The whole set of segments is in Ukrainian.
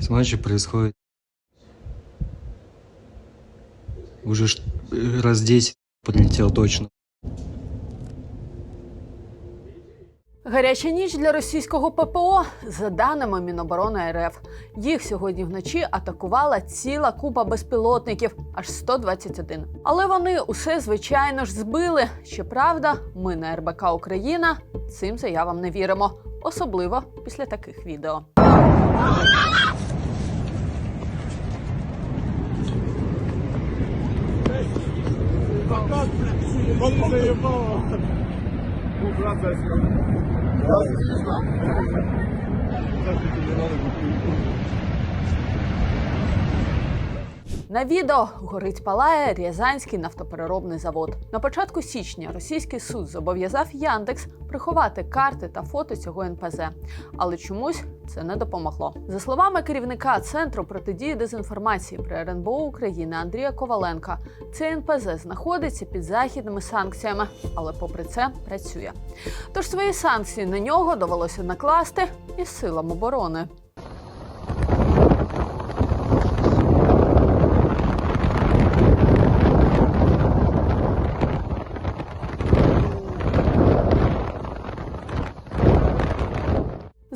С матча происходит уже э, раз 10 подлетел точно. Гаряча ніч для російського ППО. За даними Міноборони РФ, їх сьогодні вночі атакувала ціла купа безпілотників, аж 121. Але вони усе звичайно ж збили. Щоправда, ми на РБК Україна цим заявам не віримо, особливо після таких відео. Здравствуйте, на відео горить палає Рязанський нафтопереробний завод. На початку січня російський суд зобов'язав Яндекс приховати карти та фото цього НПЗ, але чомусь це не допомогло. За словами керівника центру протидії дезінформації при РНБО України Андрія Коваленка, цей НПЗ знаходиться під західними санкціями, але попри це працює. Тож свої санкції на нього довелося накласти із силам оборони.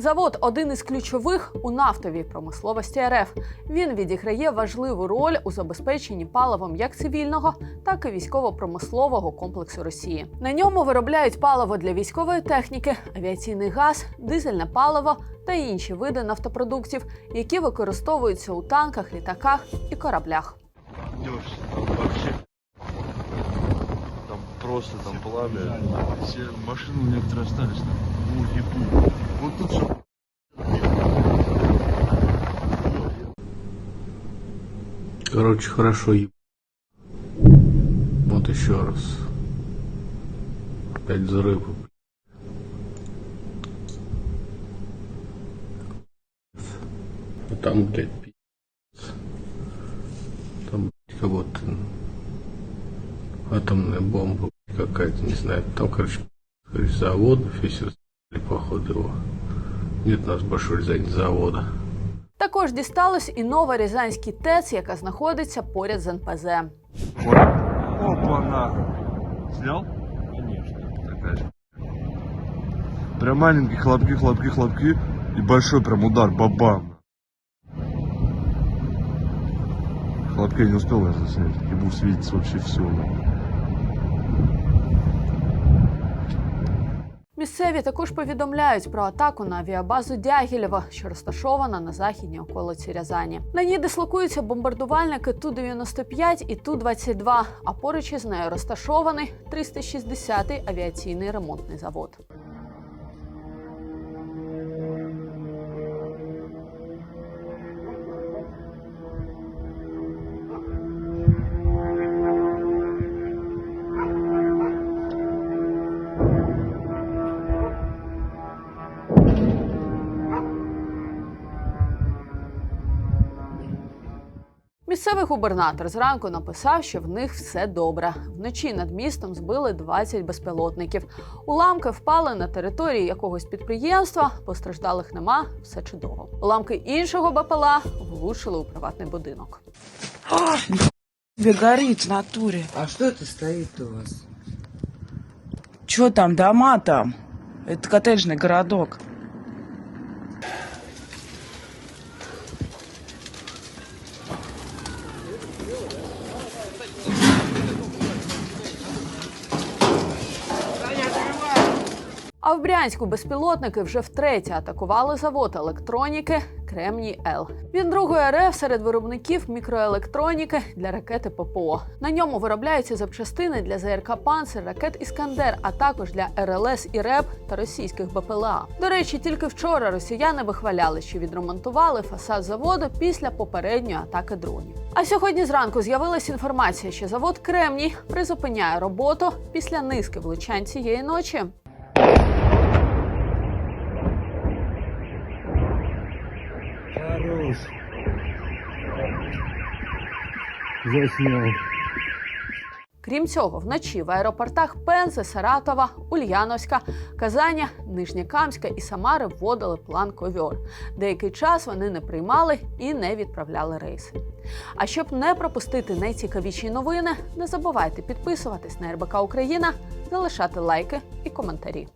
Завод один із ключових у нафтовій промисловості РФ. Він відіграє важливу роль у забезпеченні паливом як цивільного, так і військово-промислового комплексу Росії. На ньому виробляють паливо для військової техніки, авіаційний газ, дизельне паливо та інші види нафтопродуктів, які використовуються у танках, літаках і кораблях. идешь, просто там пламя. Все машины некоторые остались там. О, ебу. Вот тут же Короче, хорошо еб... Вот еще раз. Опять взрывы. А там, блядь, пи***ц. Там, блядь, как будто атомная бомба какая-то, не знаю. Там, короче, заводов, если походу его. Нет у нас большой Рязани завода. Також дісталось і нова Рязанський ТЕЦ, яка знаходиться поряд з НПЗ. Опа, на. Снял? Конечно. Такая же. Прям маленькие хлопки, хлопки, хлопки. И большой прям удар, бабам. Хлопки я не успел я заснять. Ебу светится вообще все. Місцеві також повідомляють про атаку на авіабазу Дягілєва, що розташована на західній околиці Рязані. На ній дислокуються бомбардувальники Ту-95 і Ту-22, а поруч із нею розташований 360-й авіаційний ремонтний завод. Місцевий губернатор зранку написав, що в них все добре. Вночі над містом збили 20 безпілотників. Уламки впали на території якогось підприємства. Постраждалих нема, все чудово. Уламки іншого БПЛА влучили у приватний будинок. Тебе горит в натуре. А что это стоит у вас? Чё там, дома там? Это коттеджный городок. А в Брянську безпілотники вже втретє атакували завод електроніки Кремній Л. Він другої РФ серед виробників мікроелектроніки для ракети ППО. На ньому виробляються запчастини для ЗРК «Панцир», ракет Іскандер, а також для РЛС і РЕП та російських БПЛА. До речі, тільки вчора росіяни вихваляли, що відремонтували фасад заводу після попередньої атаки дронів. А сьогодні зранку з'явилася інформація, що завод Кремній призупиняє роботу після низки влучань цієї ночі. Хорош. Заснял. Крім цього, вночі в аеропортах Пензи, Саратова, Ульяновська, Казаня, Нижнєкамська і Самари вводили план ковьор. Деякий час вони не приймали і не відправляли рейси. А щоб не пропустити найцікавіші новини, не забувайте підписуватись на РБК Україна, залишати лайки і коментарі.